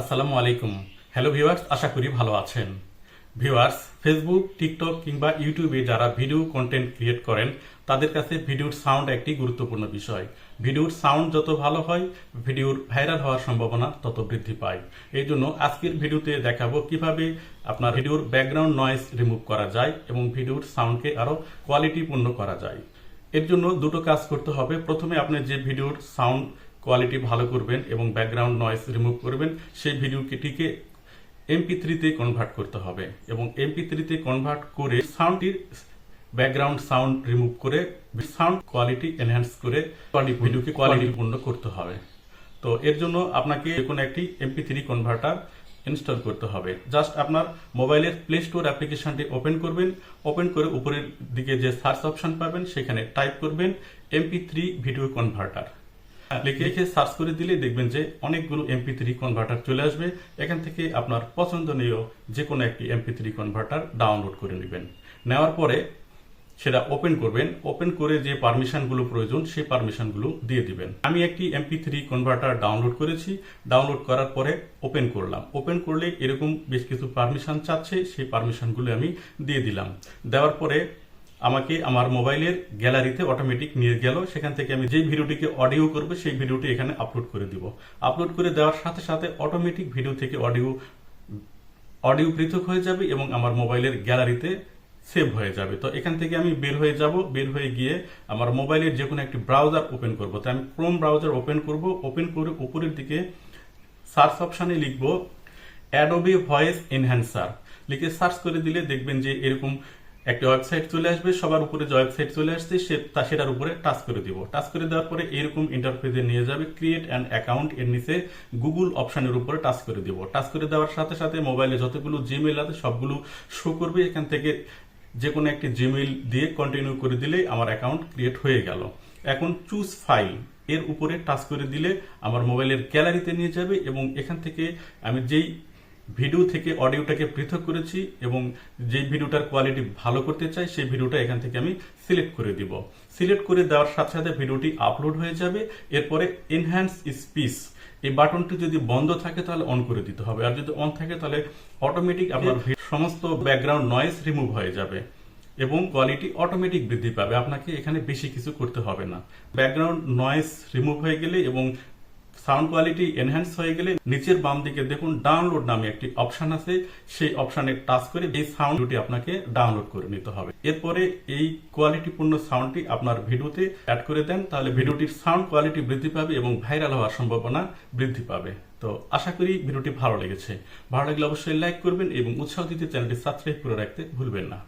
আসসালামু আলাইকুম। Hello viewers আশা করি ভালো আছেন। ভিউয়ার্স ফেসবুক টিকটক কিংবা ইউটিউবে যারা ভিডিও কন্টেন্ট ক্রিয়েট করেন, তাদের কাছে ভিডিওর সাউন্ড একটি গুরুত্বপূর্ণ বিষয়। ভিডিওর সাউন্ড যত ভালো হয় ভিডিওর ভাইরাল হওয়ার সম্ভাবনা তত বৃদ্ধি পায়। এই জন্য আজকের ভিডিওতে দেখাবো কীভাবে আপনার ভিডিওর ব্যাকগ্রাউন্ড নয়েজ রিমুভ করা যায় এবং ভিডিওর সাউন্ডকে আরও কোয়ালিটিপূর্ণ করা যায়। এর জন্য দুটো কাজ করতে হবে। প্রথমে আপনি যে ভিডিওর সাউন্ড কোয়ালিটি ভালো করবেন এবং ব্যাকগ্রাউন্ড নয়েজ রিমুভ করবেন, সেই ভিডিওটিকে এমপি থ্রিতে কনভার্ট করতে হবে এবং এমপি থ্রিতে কনভার্ট করে সাউন্ডটির ব্যাকগ্রাউন্ড সাউন্ড রিমুভ করে সাউন্ড কোয়ালিটি এনহ্যান্স করে ভিডিওকে কোয়ালিটিপূর্ণ করতে হবে। তো এর জন্য আপনাকে কোনো একটি এমপি থ্রি কনভার্টার ইনস্টল করতে হবে। জাস্ট আপনার মোবাইলের প্লে স্টোর অ্যাপ্লিকেশনটি ওপেন করবেন ওপেন করে উপরের দিকে যে সার্চ অপশন পাবেন, সেখানে টাইপ করবেন এমপি থ্রি ভিডিও কনভার্টার লিখে লিখে সার্চ করে দিলে দেখবেন যে অনেকগুলো এমপি থ্রি কনভার্টার চলে আসবে। এখান থেকে আপনার পছন্দনীয় যে কোনো একটি এমপি থ্রি কনভার্টার ডাউনলোড করে নেবেন। নেওয়ার পরে সেটা ওপেন করবেন। ওপেন করে যে পারমিশনগুলো প্রয়োজন, সেই পারমিশনগুলো দিয়ে দিবেন। আমি একটি এমপি থ্রি কনভার্টার ডাউনলোড করেছি। ডাউনলোড করার পরে ওপেন করলাম। ওপেন করলে এরকম বেশ কিছু পারমিশন চাচ্ছে। সেই পারমিশনগুলো আমি দিয়ে দিলাম। দেওয়ার পরে আমাকে আমার মোবাইলের গ্যালারিতে অটোমেটিক নিয়ে গেল। সেখান থেকে আমি যে ভিডিওটিকে অডিও করব, সেই ভিডিওটি এখানে আপলোড করে দিব। আপলোড করে দেওয়ার সাথে সাথে অটোমেটিক ভিডিও থেকে অডিও অডিও পৃথক হয়ে যাবে এবং আমার মোবাইলের গ্যালারিতে সেভ হয়ে যাবে। তো এখান থেকে আমি বের হয়ে যাব। বের হয়ে গিয়ে আমার মোবাইলের যে কোনো একটি ব্রাউজার ওপেন করব। তো আমি ক্রোম ব্রাউজার ওপেন করব। ওপেন করে উপরের দিকে সার্চ অপশানে লিখব অ্যাডোবি ভয়েস এনহ্যান্সার লিখে সার্চ করে দিলে দেখবেন যে এরকম একটা ওয়েবসাইট চলে আসবে, সবার উপরে যে ওয়েবসাইট চলে আসছে, সে তা সেটার উপরে টাচ করে দিব। টাচ করে দেওয়ার পরে এরকম ইন্টারফেসে নিয়ে যাবে ক্রিয়েট অ্যান্ড অ্যাকাউন্ট এর নিচে গুগল অপশনের উপরে টাচ করে দিব। টাচ করে দেওয়ার সাথে সাথে মোবাইলে যতগুলো জিমেল আছে, সবগুলো শো করবে। এখান থেকে যে কোনো একটি জিমেইল দিয়ে কন্টিনিউ করে দিলেই আমার অ্যাকাউন্ট ক্রিয়েট হয়ে গেল। এখন চুজ ফাইল এর উপরে টাচ করে দিলে আমার মোবাইলের গ্যালারিতে নিয়ে যাবে এবং এখান থেকে আমি যেই ভিডিও থেকে অডিওটাকে পৃথক করেছি এবং যে ভিডিওটার কোয়ালিটি ভালো করতে চাই সেই ভিডিওটা এখান থেকে আমি সিলেক্ট করে দিব। সিলেক্ট করে দেওয়ার সাথে সাথে ভিডিওটি আপলোড হয়ে যাবে। এরপরে এনহ্যান্স স্পিচ এই বাটনটি যদি বন্ধ থাকে তাহলে অন করে দিতে হবে। আর যদি অন থাকে তাহলে অটোমেটিক আপনার সমস্ত ব্যাকগ্রাউন্ড নয়েজ রিমুভ হয়ে যাবে এবং কোয়ালিটি অটোমেটিক বৃদ্ধি পাবে। আপনাকে এখানে বেশি কিছু করতে হবে না। ব্যাকগ্রাউন্ড নয়েজ রিমুভ হয়ে গেলে এবং সাউন্ড কোয়ালিটি এনহ্যান্স হয়ে গেলে নিচের বাম দিকে দেখুন, ডাউনলোড নামে একটি অপশন আছে। সেই অপশনে টাচ করে এই সাউন্ডটি আপনাকে ডাউনলোড করে নিতে হবে। এরপরে এই কোয়ালিটিপূর্ণ সাউন্ডটি আপনার ভিডিওতে অ্যাড করে দেন, তাহলে ভিডিওটির সাউন্ড কোয়ালিটি বৃদ্ধি পাবে এবং ভাইরাল হওয়ার সম্ভাবনা বৃদ্ধি পাবে। তো আশা করি ভিডিওটি ভালো লেগেছে। ভালো লাগলে অবশ্যই লাইক করবেন এবং উৎসাহ দিতে চ্যানেলটি সাবস্ক্রাইব করে রাখতে ভুলবেন না।